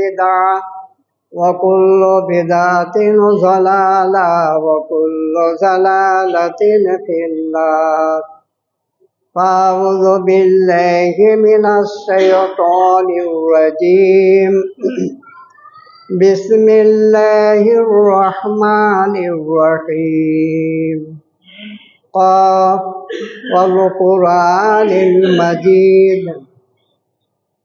بدعة وكل بدعة ضلالة وكل ضلالة في النار فأعوذ بالله من الشيطان الرجيم بسم الله الرحمن الرحيم قاف والقرآن المجيد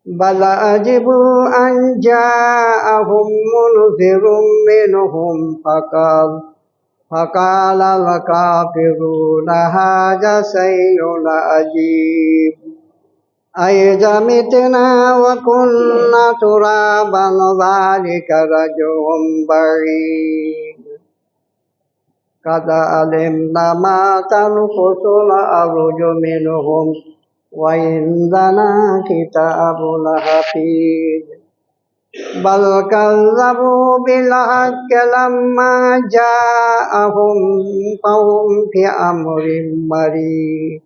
بل أجبوا أن جاءهم منذر منهم فقال فقال الكافرون هذا شيء عجيب أئذا متنا وكنا ترابا ذلك رجع بعيد قد علمنا ما تنقص الأرض منهم وعندنا كتاب حفيظ بل كذبوا بالحق لما جاءهم فهم في أمر مريض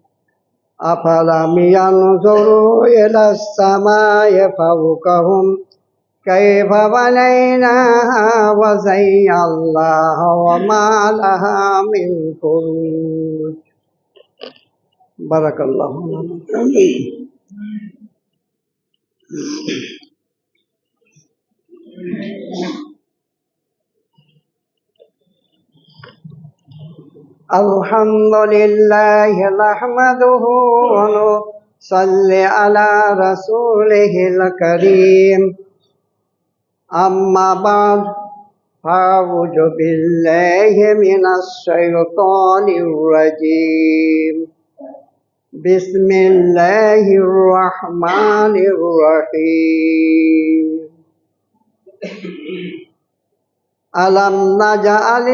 أفلم ينظروا إلى السماء فوقهم كيف بنيناها وزيناها وما لها من فروج بارك الله الحمد لله نحمده ونصلي على رسوله الكريم أما بعد أعوذ بالله من الشيطان الرجيم بسم الله الرحمن الرحيم ألم نجعل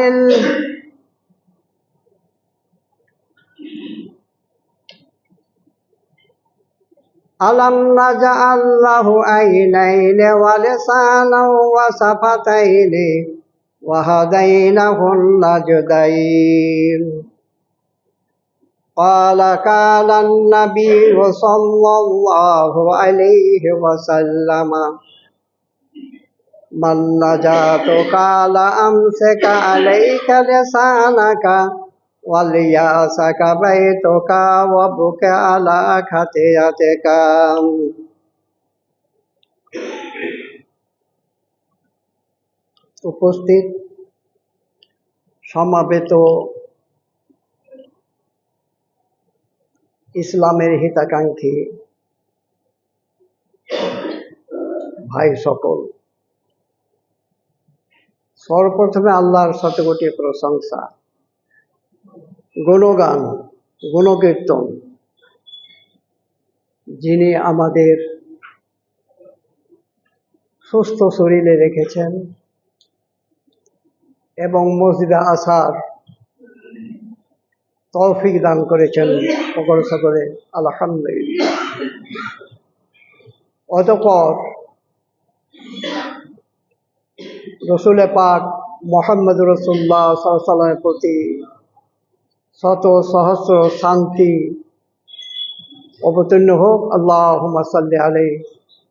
ألم نجعل له عينين ولسانا وشفتين وهدينه النجدين قال قال النبي صلى الله عليه وسلم من نجات قال أمسك عليك لسانك وليأسك بيتك وبك على خطيئتك উপস্থিত সমাবেত ইসলামের হিতাকাঙ্ক্ষী। ভাই সকল, সর্বপ্রথমে আল্লাহর শতকোটি প্রশংসা, গুণগান, গুণকীর্তন, যিনি আমাদের সুস্থ শরীরে রেখেছেন এবং মসজিদে আসার তৌফিক দান করেছেন সকল সকলে, আলহামদুলিল্লাহ। অতপর রসুল পাক মোহাম্মদ রসুল্লাহ সাল্লামের প্রতি শত সহস্র শান্তি অবতীর্ণ হোক আল্লাহ সাল্লি আলাই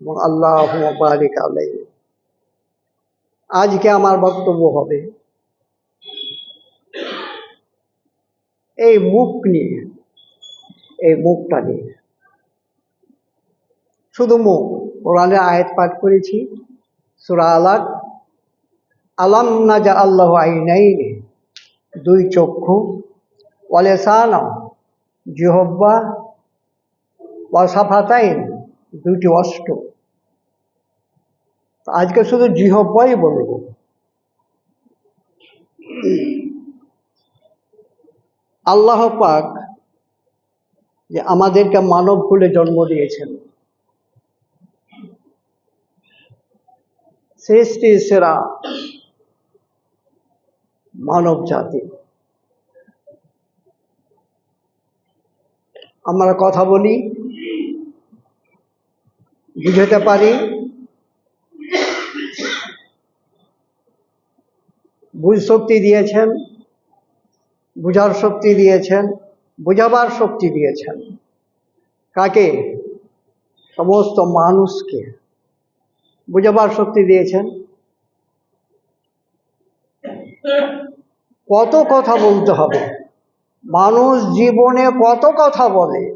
এবং আল্লাহ বারিক আলাই আজকে আমার বক্তব্য হবে এই মুখ নিয়ে, এই মুখটা নিয়ে। শুধু মুখ, কোরআনের আয়াত পাঠ করেছি, সুরা আলাদ আলাম না যা আল্লাহ আইনাইনে, দুই চক্ষু। ওয়ালেসানা জিহব্বা। ওয়াসাফাতাইন দুইটি অষ্ট। আজকে শুধু জিহব্বাই বলব। আল্লাহ পাক যে আমাদেরকে মানব কুলে জন্ম দিয়েছেন। সৃষ্টি সেরা মানব জাতি। আমরা কথা বলি, বুঝতে পারি বুঝ শক্তি দিয়েছেন। বুঝার শক্তি দিয়েছেন, বুঝাবার শক্তি দিয়েছেন। কাকে? সমস্ত মানুষকে। বুঝাবার শক্তি দিয়েছেন। কত কথা বলতে হবে। মানুষ জীবনে কত কথা বলে।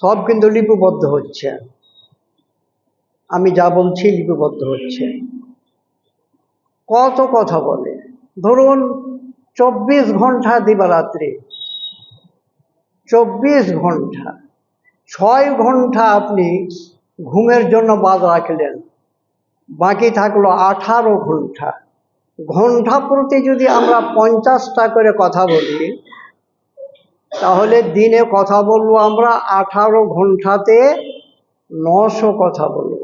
সব কিন্তু লিপিবদ্ধ হচ্ছে। আমি যা বলছি লিপিবদ্ধ হচ্ছে। কত কথা বলে। ধরুন চব্বিশ ঘণ্টা দিবারাত্রি। চব্বিশ ঘণ্টা ছয় ঘণ্টা আপনি ঘুমের জন্য বাদ রাখলেন। বাকি থাকল আঠারো ঘণ্টা ঘণ্টা প্রতি যদি আমরা পঞ্চাশটা করে কথা বলি, তাহলে দিনে কথা বলব আমরা আঠারো ঘন্টাতে নশো কথা বলব।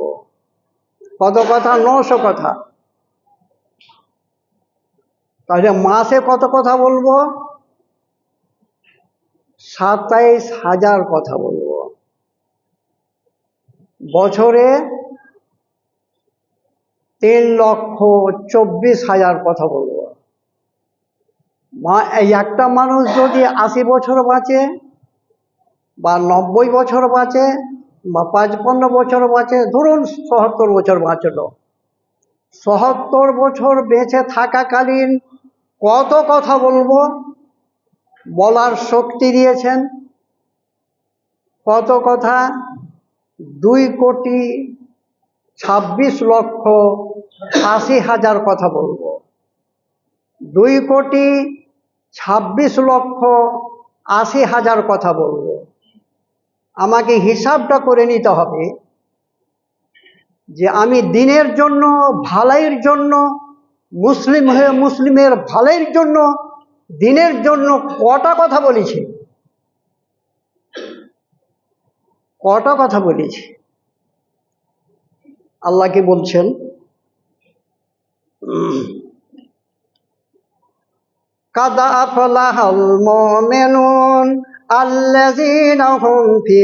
কত কথা? নশো কথা। তাহলে মাসে কত কথা বলব? সাতাইশ হাজার কথা বলব। বছরে তিন লক্ষ চব্বিশ হাজার কথা বলব। মা একটা মানুষ যদি আশি বছর বাঁচে, বা নব্বই বছর বাঁচে, বা পাঁচপন্ন বছর বাঁচে, ধরুন সত্তর বছর বাঁচলো। সত্তর বছর বেঁচে থাকাকালীন কত কথা বলব? বলার শক্তি দিয়েছেন। কত কথা? দুই কোটি ছাব্বিশ লক্ষ আশি হাজার কথা বলব। দুই কোটি ছাব্বিশ লক্ষ আশি হাজার কথা বলব। আমাকে হিসাবটা করে নিতে হবে যে আমি দিনের জন্য, ভালাইয়ের জন্য মুসলিম হয়ে মুসলিমের ভালের জন্য, দিনের জন্য কটা কথা বলেছে? কটা কথা বলেছে? আল্লাহকে বলছেন? কাদা আফলাহাল মুমিনুন আল্লাযীনা হুম ফি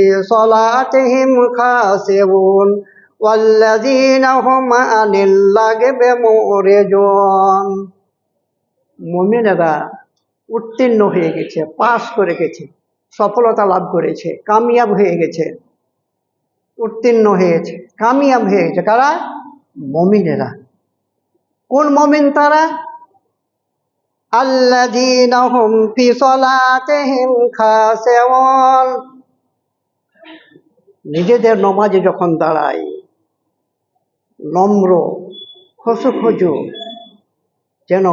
والذين هم عن اللغو معرضون মুমিনেরা উত্তীর্ণ হয়ে গেছে পাস করে গেছে সফলতা লাভ করেছে কামিয়াব হয়ে গেছে উত্তীর্ণ হয়েছে কামিয়াব হয়ে গেছে কারা মমিনেরা কোন মমিন তারা আল্লাযীনা হুম ফি সালাতিহিম খাশিউন নিজেদের নমাজে যখন দাঁড়ায় নম্র খসুখজু যেন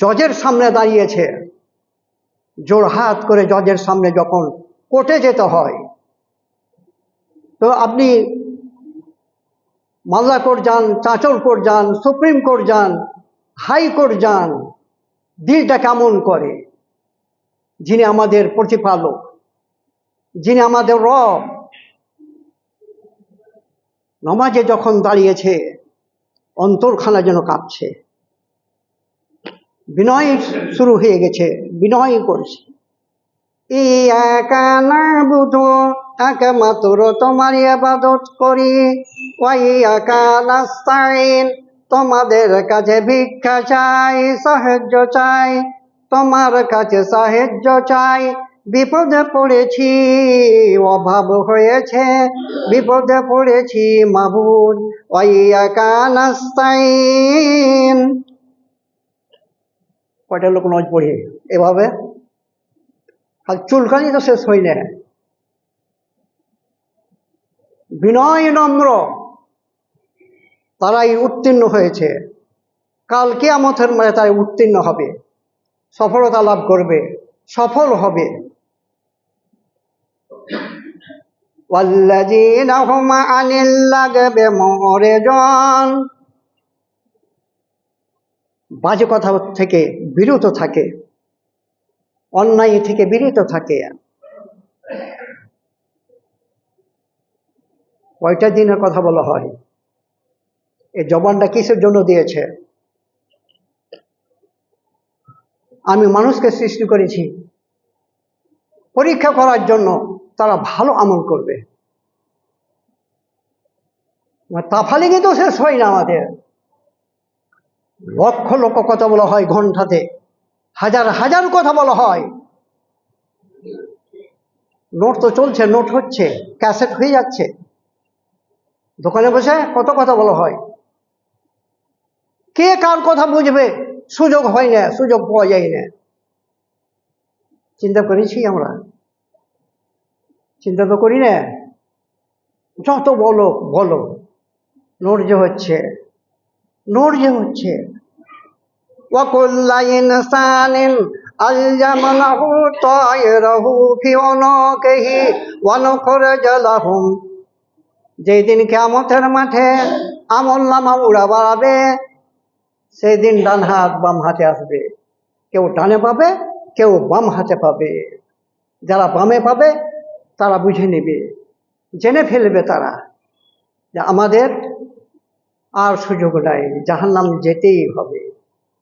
জজের সামনে দাঁড়িয়েছে। জোড়হাত করে জজের সামনে যখন কোর্টে যেতে হয়, তো আপনি মালদা কোর্ট যান, চাঁচল কোর্ট যান, সুপ্রিম কোর্ট যান হাইকোর্ট যান, দিলটা কেমন করে? যিনি আমাদের প্রতিপালক, যিনি আমাদের রব নমাজে যখন দাঁড়িয়েছে, অন্তরখানা যেন কাঁপছে। বিনয় শুরু হয়ে গেছে, বিনয় করছে। ইয়াকা নাবুদু একমাত্র তোমার ইবাদত করি। ওয়াইয়াকা নাস্তাইন, তোমাদের কাছে ভিক্ষা চাই, সাহায্য চাই, তোমার কাছে সাহায্য চাই। বিপদে পড়েছি, অভাব হয়েছে। বিপদে পড়েছি মাবুদ নাস্তাইন কয়টা লোক নজ পড়ে, এভাবে? আর চুলকানি তো শেষ হয় না। বিনয় নম্র, তারাই উত্তীর্ণ হয়েছে। কাল কেয়ামতের মাঝে তাই উত্তীর্ণ হবে। সফলতা লাভ করবে, সফল হবে। والذين هم عن اللغو معرضون বাজে কথা থেকে বিরত থাকে অন্যায় থেকে বিরত থাকে কয়টা দিনের কথা বলা হয় এই জবানটা কিসের জন্য দিয়েছে আমি মানুষকে সৃষ্টি করেছি পরীক্ষা করার জন্য তারা ভালো আমল করবে। তাফালিগে তো শেষ হয় না আমাদের। লক্ষ লক্ষ কথা বলা হয় ঘন্টাতে হাজার হাজার কথা বলা হয়। নোট তো চলছে, নোট হচ্ছে, ক্যাসেট হয়ে যাচ্ছে। দোকানে বসে কত কথা বলা হয়। কে কার কথা বুঝবে? সুযোগ হয় না, সুযোগ পাওয়া যায় না। চিন্তা করেছি আমরা। চিন্তা তো করি না। যত বলো বলো। নর্য হচ্ছে। নর্য হচ্ছে। যেদিন কেমতের ফি যেই দিন মাঠে আমল নামা উড়া বাড়াবে সেই দিন ডান হাত বাম হাতে আসবে। কেউ ডানে পাবে, কেউ বাম হাতে পাবে। যারা বামে পাবে তারা বুঝে নেবে, জেনে ফেলবে তারা যে আমাদের আর সুযোগ নাই, জাহান্নাম যেতেই হবে।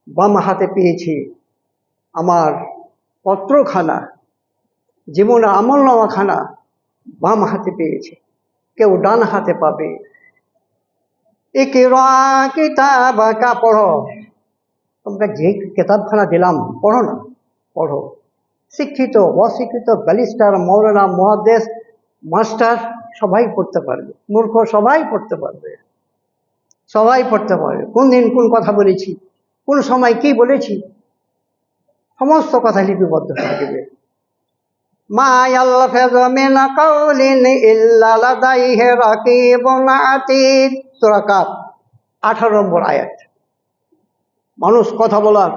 বাম হাতে পেয়েছি আমার পত্রখানা, জীবনে আমল নামাখানা বাম হাতে পেয়েছি, কেউ ডান হাতে পাবে। কিতাবাকা পড়ো। তোমরা যে কিতাবখানা দিলাম, পড়ো না, পড়ো। শিক্ষিত, অশিক্ষিত, ব্যালিস্টার, মৌলানা মহাদেশ, মাস্টার, সবাই পড়তে পারবে। মূর্খ সবাই পড়তে পারবে। সবাই পড়তে পারবে। কোন দিন কোন কথা বলেছি, কোন সময় কি বলেছি, সমস্ত কথা লিপিবদ্ধ মা সূরা কাফ 18 নম্বর আয়াত। মানুষ কথা বলার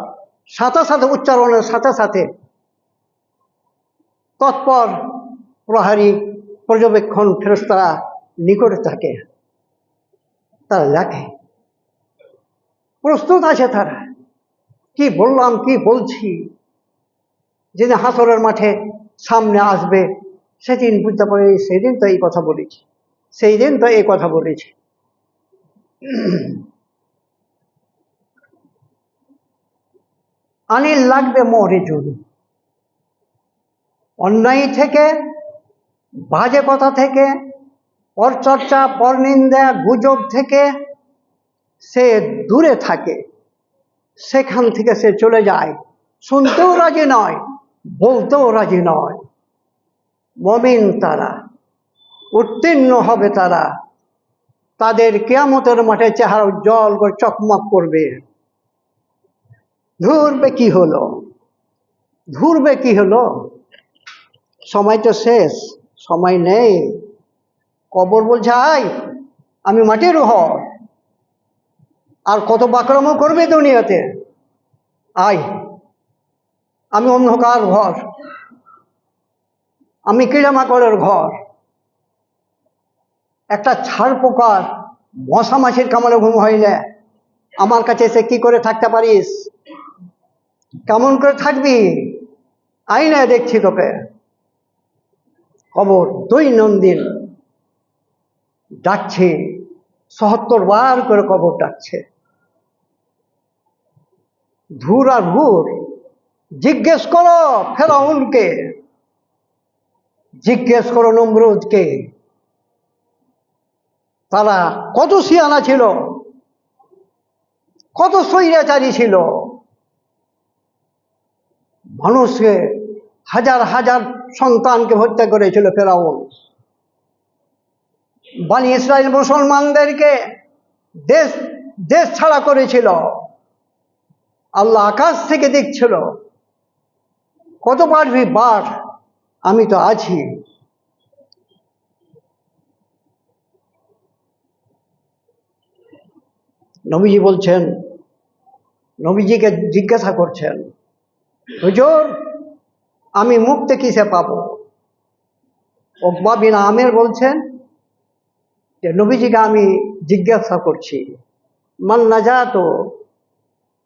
সাথে সাথে, উচ্চারণের সাথে সাথে তৎপর প্রহারী পর্যবেক্ষণ ফেরস্তারা নিকটে থাকে। তারা লেখে প্রস্তুত আছে তারা। কি বললাম, কি বলছি? যেদিন হাসরের মাঠে সামনে আসবে, সেদিন বুঝতে পারে, সেদিন তো এই কথা বলেছি সেই দিন তো এই কথা বলেছি। আনিল লাগবে মরে জুন অন্যায় থেকে, বাজে কথা থেকে, পরচর্চা, পরনিন্দা, গুজব থেকে সে দূরে থাকে। সেখান থেকে সে চলে যায়। শুনতেও রাজি নয়, বলতেও রাজি নয়। মমিন তারা, উত্তীর্ণ হবে তারা। তাদের কেয়ামতের মাঠে চেহারা উজ্জ্বল করে চকমক করবে। ধুরবে কি হলো? ধুরবে কি হলো? সময় তো শেষ, সময় নেই। কবর বলছে আমি মাটির হর আর কত বাক্রম করবে দুনিয়াতে। আয়, আমি অন্ধকার ঘর। আমি কিড়ামাকড়ের ঘর। একটা ছাড় পোকার মশা মাছির কামড়ে ঘুম না আমার কাছে এসে কি করে থাকতে পারিস? কেমন করে থাকবি? আই না, দেখছি তোকে। খবর দৈনন্দিন ডাকছে সহত্তর বার করে কবর ডাকছে। ধুর আর ভুর জিজ্ঞেস করো ফেরাউনকে। জিজ্ঞেস করো নমরুদকে। তারা কত সিয়ানা ছিল, কত স্বৈরাচারী ছিল। মানুষকে হাজার হাজার সন্তানকে হত্যা করেছিল ফেরাউন। বানি ইসরায়েল মুসলমানদেরকে দেশ দেশ ছাড়া করেছিল। আল্লাহ আকাশ থেকে দেখছিল, কত পারবি বার, আমি তো আছি। নবীজি বলছেন, নবীজিকে জিজ্ঞাসা করছেন, হুজুর আমি মুক্তি কিসে পাবো? ওকবা বিন আমের বলছেন যে, নবীজিকে আমি জিজ্ঞাসা করছি, মান না যা তো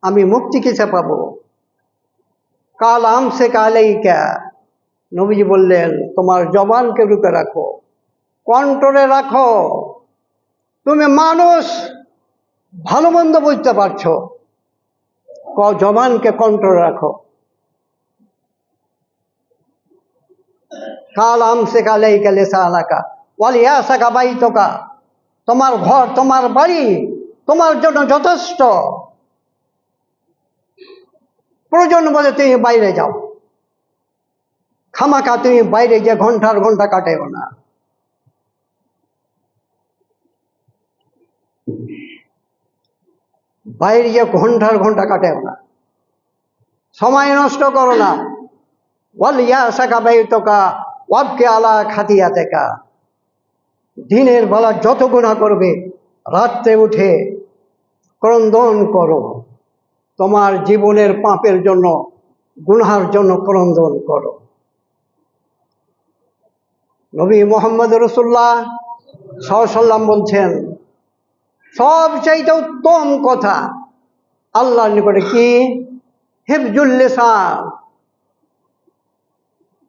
আমি মুক্তি কিসে পাবো? কাল আম সে কালেই ক্যা নবীজি বললেন, তোমার জবানকে রূপে রাখো কন্ট্রোলে রাখো। তুমি মানুষ, ভালো মন্দ বুঝতে পারছ। জবানকে কন্ট্রোলে রাখো। কাল আম সে কালেই গেলে সালাকা। ওয়ালিয়া সাকা বাই তোকা তোমার ঘর, তোমার বাড়ি, তোমার জন্য যথেষ্ট। প্রয়োজন বলে তুমি বাইরে যাও। খামাকা তুমি বাইরে যে ঘণ্টার ঘণ্টা কাটেও না। বাইরে যে ঘণ্টার ঘণ্টা কাটেও না। সময় নষ্ট করো না। ওয়াল ইয়াসাকা বাইতকা। ওয়াবকে আলা খাতিয়াতেকা দিনের বেলা যত গুণা করবে, রাত্রে উঠে ক্রন্দন করো। তোমার জীবনের পাপের জন্য, গুনহার জন্য ক্রন্দন করো। নবী মোহাম্মদ রসুল্লাহ সাল্লাম বলছেন সবচাইতে উত্তম কথা আল্লাহর নিকটে কি? হেফজুল্লেসান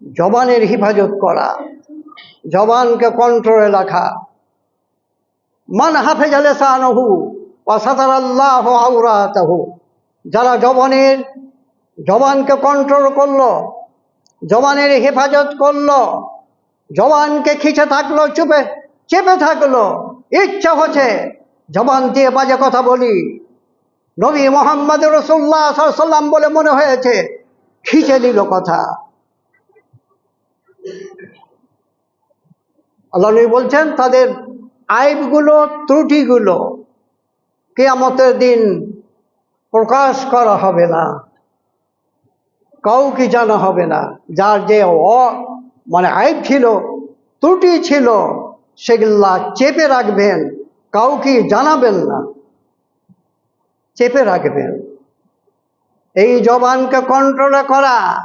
জবানের হিফাজত করা, জবানকে কন্ট্রোলে রাখা। মান হাফেজ লেসানহু ওয়াসাতার আল্লাহ আউরাতাহু যারা জবানের, জবানকে কন্ট্রোল করল, জবানের হেফাজত করল, জবানকে খিচে থাকল, চুপে, চেপে থাকল, ইচ্ছা হচ্ছে জবান দিয়ে বাজে কথা বলি। নবী মোহাম্মদ রসুল্লাহ সাল্লাম বলে মনে হয়েছে, খিচে দিল কথা। আল্লাহ নবী বলছেন, তাদের আইবগুলো, ত্রুটিগুলো কেয়ামতের দিন প্রকাশ করা হবে না। কাউকে জানা হবে না। যার যে অ মানে আইব ছিল, ত্রুটি ছিল, সেগুলা চেপে রাখবেন, কাউকে জানাবেন না। চেপে রাখবেন। এই জবানকে কন্ট্রোলে করা।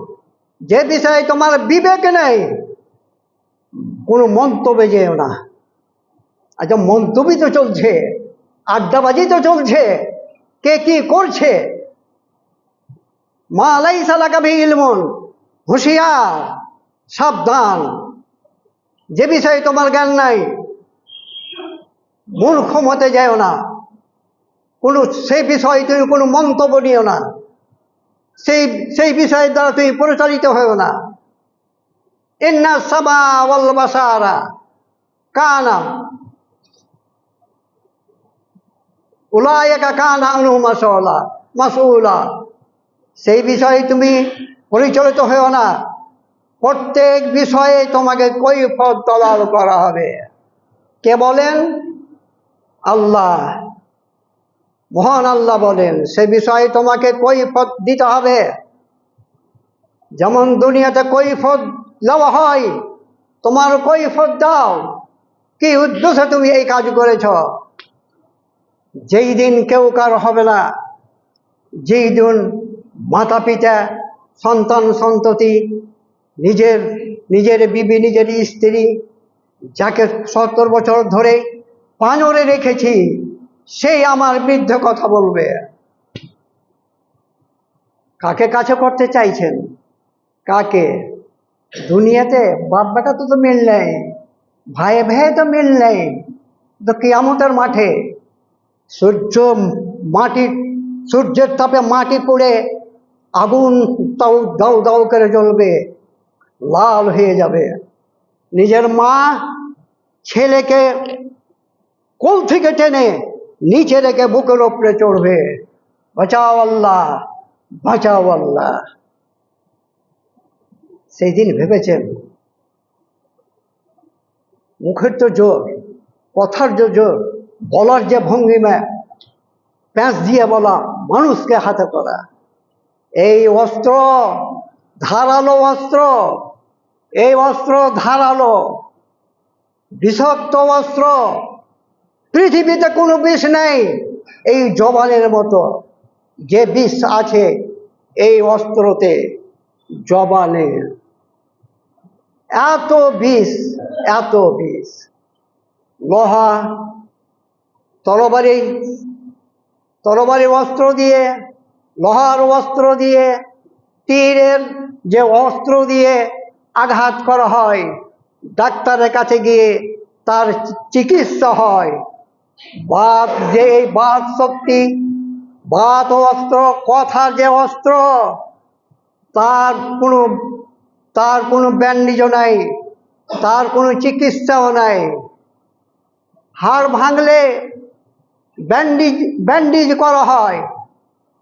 যে বিষয়ে তোমার বিবেক নেই, কোনো মন্তব্যে যেও না। আচ্ছা মন্তব্যই তো চলছে, আড্ডাবাজি তো চলছে, কে কি করছে? মা আলাই সালাকা ইলমন, হুঁশিয়ার, সাবধান। যে বিষয়ে তোমার জ্ঞান নাই, মূর্খ মতে যাও না। কোনো সেই বিষয়ে তুমি কোনো মন্তব্য নিও না। সেই সেই বিষয়ের দ্বারা তুমি পরিচালিত হও না। ইন্না সাবা ওয়াল বাসারা কানা। উলায়কা কানা আনহু মাসউলা মাসউলা। সেই বিষয়ে তুমি পরিচালিত হও না। প্রত্যেক বিষয়ে তোমাকে কৈফত তলাল করা হবে। কে বলেন? আল্লাহ। মহান আল্লাহ বলেন, সে বিষয়ে তোমাকে কৈফত দিতে হবে। যেমন দুনিয়াতে কৈফত দেওয়া হয়, তোমার কৈফত দাও। কি উদ্দেশ্যে তুমি এই কাজ করেছ? যেই দিন কেউ কার হবে না, যেই দিন মাতা পিতা সন্তান, সন্ততি, নিজের নিজের বিবি, নিজের স্ত্রী, যাকে সত্তর বছর ধরে পাঁজরে রেখেছি সেই আমার বিরুদ্ধে কথা বলবে। কাকে কাছে করতে চাইছেন? কাকে? দুনিয়াতে বাপ বেটা তো তো মিল নেই ভাই ভাই তো মিল নেই। তো কিয়ামতের মাঠে সূর্য মাটি, সূর্যের তাপে মাটি পড়ে আগুন তাও দাউ দাউ করে জ্বলবে, লাল হয়ে যাবে। নিজের মা ছেলেকে কোল থেকে টেনে নিচে রেখে বুকের ওপরে চড়বে বাঁচাও আল্লাহ বাঁচাও আল্লাহ সেই দিন ভেবেছেন মুখের তো জোর কথার যে জোর বলার যে ভঙ্গিমা প্যাঁচ দিয়ে বলা মানুষকে হাতে করা এই অস্ত্র, ধারালো অস্ত্র, এই অস্ত্র ধারালো, বিষাক্ত অস্ত্র পৃথিবীতে কোনো বিষ নেই। এই জবানের মতো যে বিষ আছে এই অস্ত্রতে জবানে এত বিষ এত বিষ। লোহা, তরবারি তরবারি অস্ত্র দিয়ে, লোহার অস্ত্র দিয়ে, তীরের যে অস্ত্র দিয়ে আঘাত করা হয়, ডাক্তারের কাছে গিয়ে তার চিকিৎসা হয়। বাদ যে এই বাদ শক্তি বাদ অস্ত্র, কথার যে অস্ত্র, তার কোনো তার কোনো ব্যান্ডিজও নাই, তার কোনো চিকিৎসাও নাই। হাড় ভাঙলে ব্যান্ডিজ ব্যান্ডিজ করা হয়,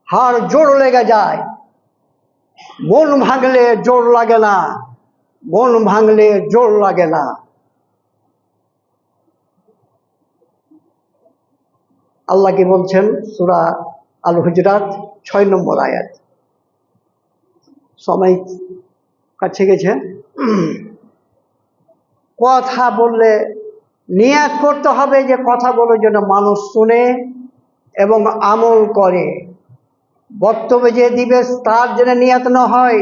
হাড় জোর লেগে যায়। মন ভাঙলে জোর লাগে না মন ভাঙলে জোর লাগে না। আল্লাহ কি বলছেন? সুরা আল হুজরাত ছয় নম্বর আয়াত। সময় কাছে গেছে। কথা বললে নিয়াত করতে হবে যে কথাগুলো যেন মানুষ শুনে এবং আমল করে। বক্তব্য যে দিবে তার যেন নিয়াত না হয়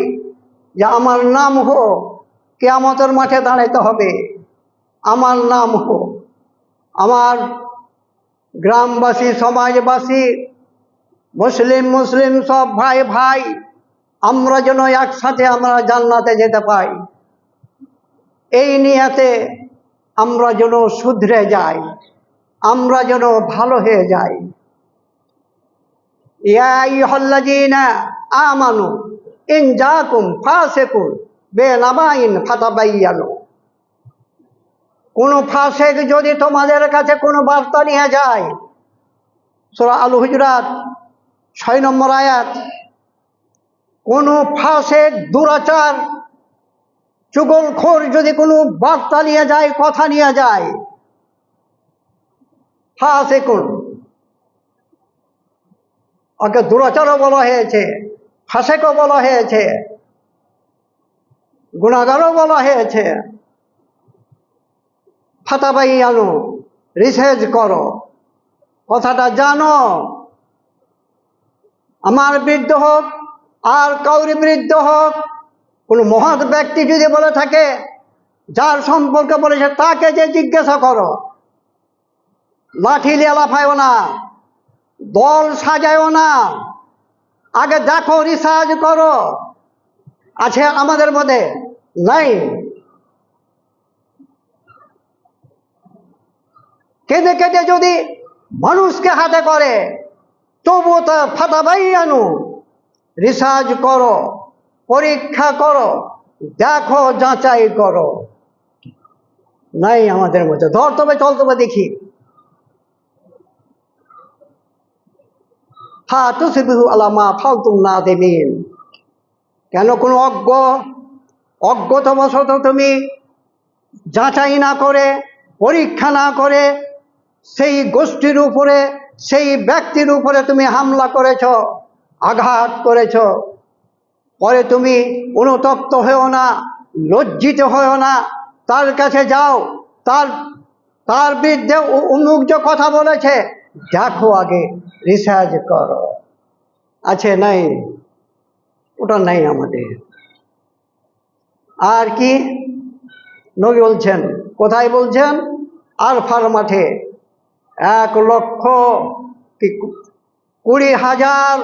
যে আমার নাম হো কেয়ামতের মাঠে দাঁড়াইতে হবে। আমার নাম হো আমার গ্রামবাসী, সমাজবাসী, মুসলিম মুসলিম সব ভাই ভাই, আমরা যেন একসাথে আমরা জান্নাতে যেতে পাই। এই নিয়াতে আমরা যেন শুধরে যাই, আমরা যেন ভালো হয়ে যাই। আমানু ইন জাকুম ফাসিকুন বিনাবাইন ফাতাবায়ানু কোন ফাঁসেক যদি তোমাদের কাছে কোনো বার্তা নিয়ে যায়, সূরা আল হুজরাত, ছয় নম্বর আয়াত, কোনো ফাঁসেক, দুরাচার, চুগলখোর যদি কোনো বার্তা নিয়ে যায়, কথা নিয়ে যায় ফাঁসে কোন ওকে দুরাচারও বলা হয়েছে, ফাঁসেকও বলা হয়েছে গুণাগারও বলা হয়েছে। ফাতাবাই আনো রিসার্চ করো। কথাটা জানো? আমার বৃদ্ধ হোক, আর কাউরি বৃদ্ধ হোক, কোনো মহৎ ব্যক্তি যদি বলে থাকে, যার সম্পর্কে বলেছে তাকে যে জিজ্ঞাসা করো, লাঠি দিয়ে লাফায়ও না, দল সাজায়ও না, আগে দেখো রিসার্চ করো। আছে আমাদের মধ্যে? নাই। কেঁদে কেঁদে যদি মানুষকে হাতে করে, তবুও তা ফাটাবাই আনু রিসার্চ করো, পরীক্ষা করো, দেখো, যাচাই করো। নাই আমাদের মধ্যে। ধর তবে, চল তবে দেখি। হা তুসবিহু আলামা ফালতুম না দেবেন কেন কোনো অজ্ঞ অজ্ঞতবশত তুমি যাচাই না করে, পরীক্ষা না করে সেই গোষ্ঠীর উপরে, সেই ব্যক্তির উপরে তুমি হামলা করেছ, আঘাত করেছ। পরে তুমি অনুতপ্ত হয়েও না, লজ্জিত হয়েও না, তার কাছে যাও, তার তার বিরুদ্ধে উন্মুখ যে কথা বলেছে, দেখো আগে, রিসার্চ করো। আছে নাই? ওটা নাই আমাদের। আর কি? নবী বলছেন, কোথায় বলছেন? আরফার মাঠে। এক লক্ষ কুড়ি হাজার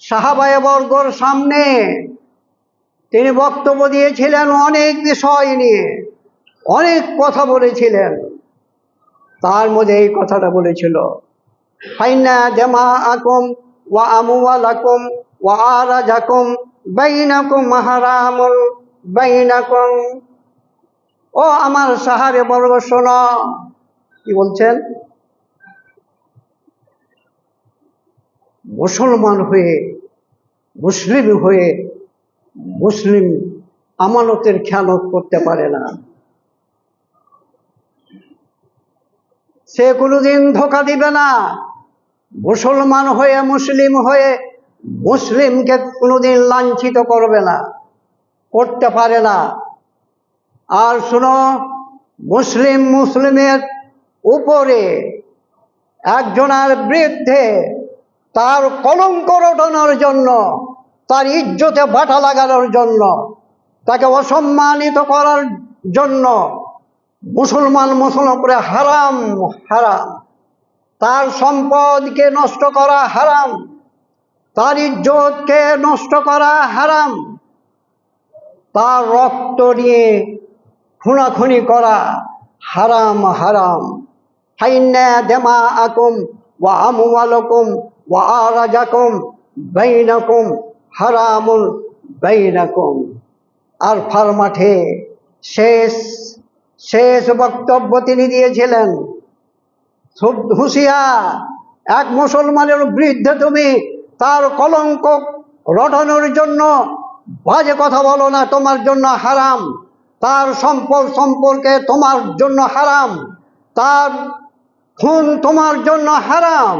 সাহাবায় বর্গর সামনে তিনি বক্তব্য দিয়েছিলেন অনেক বিষয় নিয়ে, অনেক কথা বলেছিলেন। তার মধ্যে এই কথাটা বলেছিল, ফাইনা জামা আকুম ওয়া আমওয়ালাকুম ওয়া আরাজাকুম বাইনাকুম হারামুন বাইনাকুম। ও আমার সাহারে বর্গ শোনা। কি বলছেন? মুসলমান হয়ে, মুসলিম হয়ে, মুসলিম আমানতের খেয়ালত করতে পারে না। সে কোনোদিন ধোকা দিবে না। মুসলমান হয়ে, মুসলিম হয়ে, মুসলিমকে কোনোদিন লাঞ্ছিত করবে না, করতে পারে না। আর শুনো, মুসলিম মুসলিমের উপরে একজনের বিরুদ্ধে তার কলঙ্ক রটানোর জন্য, তার ইজ্জতে বাটা লাগানোর জন্য, তাকে অসম্মানিত করার জন্য মুসলমান মুসলমান করে হারাম হারাম। তার সম্পদকে নষ্ট করা হারাম, তার ইজ্জতকে নষ্ট করা হারাম, তার রক্ত নিয়ে খুনাখুনি করা হারাম হারাম। ফাইন্না দেমা আকুম ওয়া আমওয়ালাকুম ওয়া আরাজাকুম বাইনাকুম, হারামুন বাইনাকুম। আর ফার মাঠে শেষ শেষ বক্তব্য তিনি দিয়েছিলেন। খুব হুঁশিয়ার, এক মুসলমানের বৃদ্ধে তুমি তার কলঙ্ক রটানোর জন্য বাজে কথা বলো না, তোমার জন্য হারাম। তার সম্পদ সম্পর্কে তোমার জন্য হারাম। তার খুন তোমার জন্য হারাম।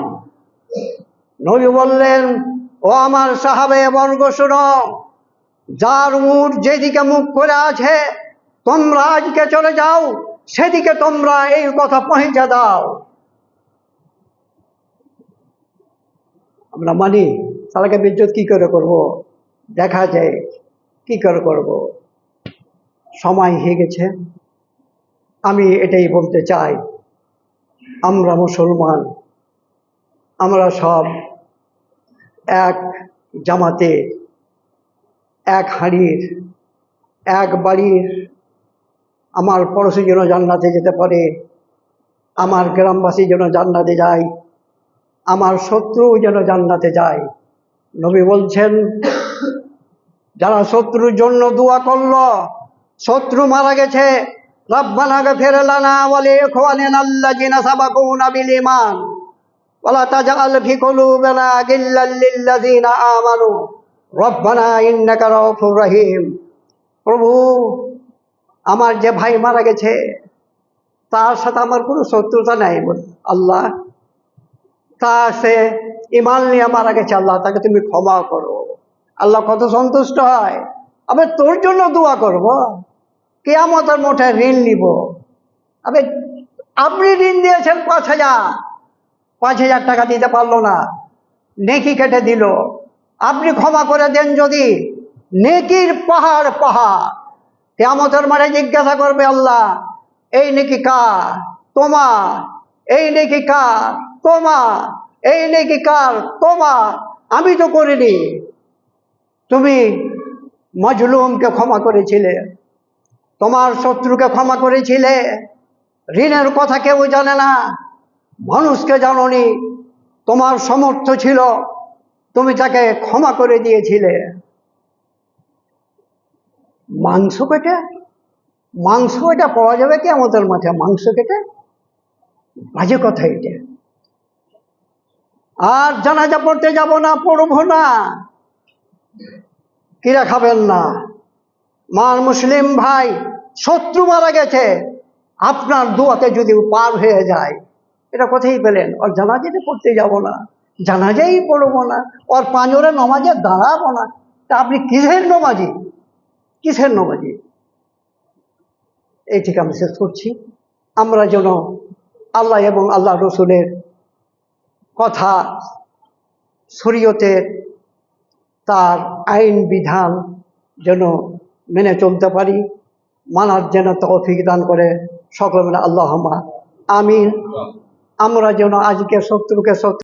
নবী বললেন, ও আমার সাহাবে বর্গ, শুনো, যার উঠ যেদিকে মুখ করে আছে, তোমরা আজকে চলে যাও, সেদিকে তোমরা এই কথা পৌঁছে দাও। আমরা মানি তাহলে বিদ্যুৎ কি করে করব? দেখা যায় কি করে করব? সময় হয়ে গেছে। আমি এটাই বলতে চাই, আমরা মুসলমান, আমরা সব এক জামাতে, এক হাড়ির, এক বাড়ির, আমার পড়োশি যেন জান্নাতে যেতে পারে, আমার গ্রামবাসী যেন জান্নাতে যায়, আমার শত্রু যেন জান্নাতে যায়। নবী বলছেন, যারা শত্রুর জন্য দোয়া করল, শত্রু মারা গেছে, রব্বানা গফিরলানা ওয়া লিইখওয়ানিনা আল্লাযিনা সাবাকুনা বিল ঈমান। রহিম প্রভু, আমার যে ভাই মারা গেছে, তার সাথে আমার কোনো শত্রুতা নাই আল্লাহ। তা সে ইমান নিয়ে মারা গেছে, আল্লাহ, তাকে তুমি ক্ষমা করো। আল্লাহ কত সন্তুষ্ট হয়। আমি তোর জন্য দোয়া করব। কেয়ামতের মোটে ঋণ নিব। আবে আপনি ঋণ দিয়েছেন পাঁচ হাজার। পাঁচ হাজার টাকা দিতে পারল না। নেকি কেটে দিল। আপনি ক্ষমা করে দেন যদি। নেকির পাহাড় পাহাড়। কেয়ামতের মাঠে জিজ্ঞাসা করবে আল্লাহ, এই নেকি কার? তোমার? এই নেকি কার? তোমার? এই নেকি কার? তোমার? আমি তো করিনি। তুমি মজলুমকে ক্ষমা করেছিলে। তোমার শত্রুকে ক্ষমা করেছিলে। ঋণের কথা কেউ জানে না। মানুষকে জাননি, তোমার সমর্থ ছিল, তুমি তাকে ক্ষমা করে দিয়েছিলে। মাংস কেটে মাংস এটা পাওয়া যাবে কি আমাদের মাঠে? মাংস কেটে বাজে কথা এটা। আর জানাজা পড়তে যাব না, পড়ব না। কিরা খাবেন না? মার মুসলিম ভাই শত্রু মারা গেছে। আপনার দোয়াতে যদি পার হয়ে যায়। এটা কোথায় পেলেন ওর জানাজাতে পড়তে যাব না, জানাজাই পড়ব না ওর পাঁজরে নমাজে দাঁড়াবো না। তা আপনি কিসের নমাজি? কিসের নমাজি? এই থেকে আমি শেষ করছি। আমরা যেন আল্লাহ এবং আল্লাহ রসুলের কথা শরীয়তের তার আইন, বিধান যেন মেনে চলতে পারি, মানার যেন তৌফিক দান করে সকল আল্লাহ আমিন। আমরা যেন আজকে শত্রুকে শত্রু